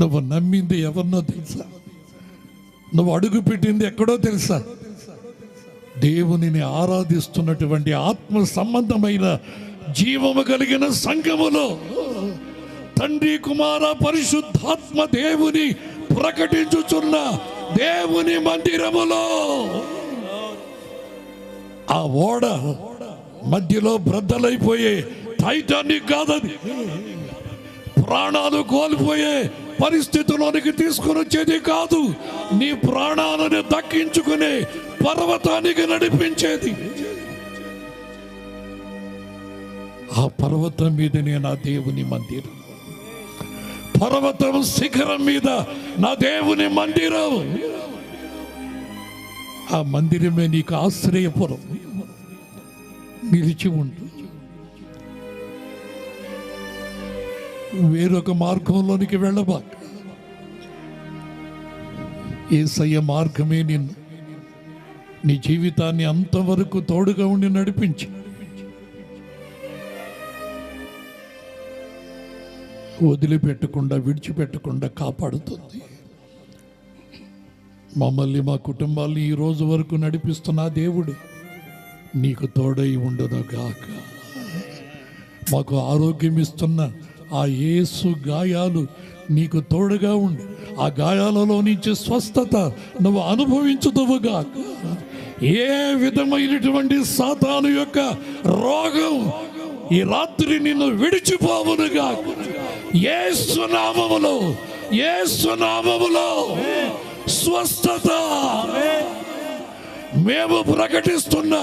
నువ్వు నమ్మింది ఎవరినో తెలుసా? నువ్వు అడుగు పెట్టింది ఎక్కడో తెలుసా? దేవునిని ఆరాధిస్తున్నటువంటి ఆత్మ సంబంధమైన జీవము కలిగిన సంఘములో తండ్రి కుమార పరిశుద్ధాత్మ దేవుని ప్రకటించుచున్న దేవుని మందిరములో. ఆ ఓడ మధ్యలో బ్రద్దలైపోయే టైటానిక్ కాదది. ప్రాణాలు కోల్పోయే పరిస్థితిలోనికి తీసుకుని వచ్చేది కాదు. నీ ప్రాణాలను దక్కించుకునే పర్వతానికి నడిపించేది. ఆ పర్వతం మీదనే నా దేవుని మందిరం. పర్వతం శిఖరం మీద నా దేవుని మందిరం. ఆ మందిరమే నీకు ఆశ్రయపురం. నిలిచి ఉంటుంది వేరొక మార్గంలోనికి వెళ్ళబాక ఏసయ్య మార్గమే నిన్ను. నీ జీవితాన్ని అంతవరకు తోడుగా ఉండి నడిపించి. వదిలిపెట్టకుండా విడిచిపెట్టకుండా కాపాడుతుంది. మమ్మల్ని మా కుటుంబాల్ని ఈ రోజు వరకు నడిపిస్తున్న దేవుడు నీకు తోడై ఉండదు గాక మాకు ఆరోగ్యం ఇస్తున్న ఆ యేసు గాయాలు నీకు తోడుగా ఉండి ఆ గాయాలలో నుంచి స్వస్థత నువ్వు అనుభవించుదువుగా ఏ విధమైనటువంటి సాతాను యొక్క రోగం ఈ రాత్రి నిన్ను విడిచిపోవునుగా ఏ సునామములో ఏ సునామములో స్వస్థత. మేము ప్రకటిస్తున్న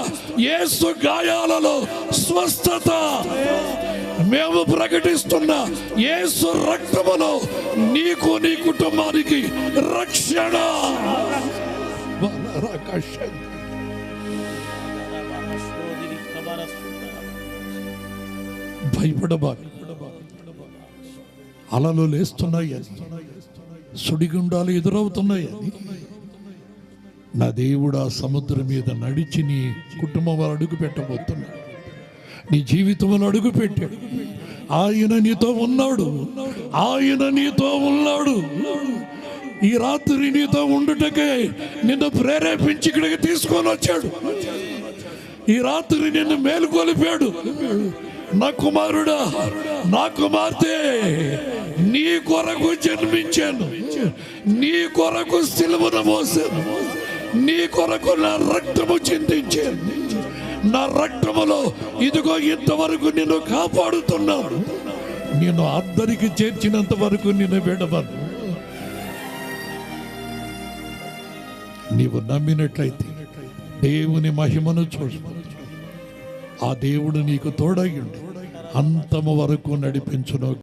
ఏసు గాయాలలో స్వస్థత. మేము ప్రకటిస్తున్న యేసు రక్తములో నీకు నీ కుటుంబానికి రక్షణ. అలలు లేస్తున్నాయి. సుడిగుండాలు ఎదురవుతున్నాయి. నా దేవుడు ఆ సముద్రం మీద నడిచి నీ కుటుంబం అడుగు పెట్టబోతున్నాడు నీ జీవితంలో అడుగు పెట్టాడు ఆయన నీతో ఉన్నాడు. ఆయన నీతో ఉన్నాడు. ఈ రాత్రి నీతో ఉండుటకే నిన్ను ప్రేరేపించి ఇక్కడికి తీసుకొని వచ్చాడు. ఈ రాత్రి నిన్ను మేలుకొలిపాడు నా కుమారుడా నా కుమార్తె నీ కొరకు జన్మించాను. నీ కొరకు సిలువను మోసాను. నీ కొరకు నా రక్తము చిందించాను. నా రక్తములో ఇదిగో ఇంతవరకు నిన్ను కాపాడుతున్నాను. నేను అద్దరికి చేర్చినంత వరకు నిన్ను విడవను. నీవు నమ్మినట్లయితే దేవుని మహిమను చూసు ఆ దేవుడు నీకు తోడగి అంతము వరకు నడిపించును.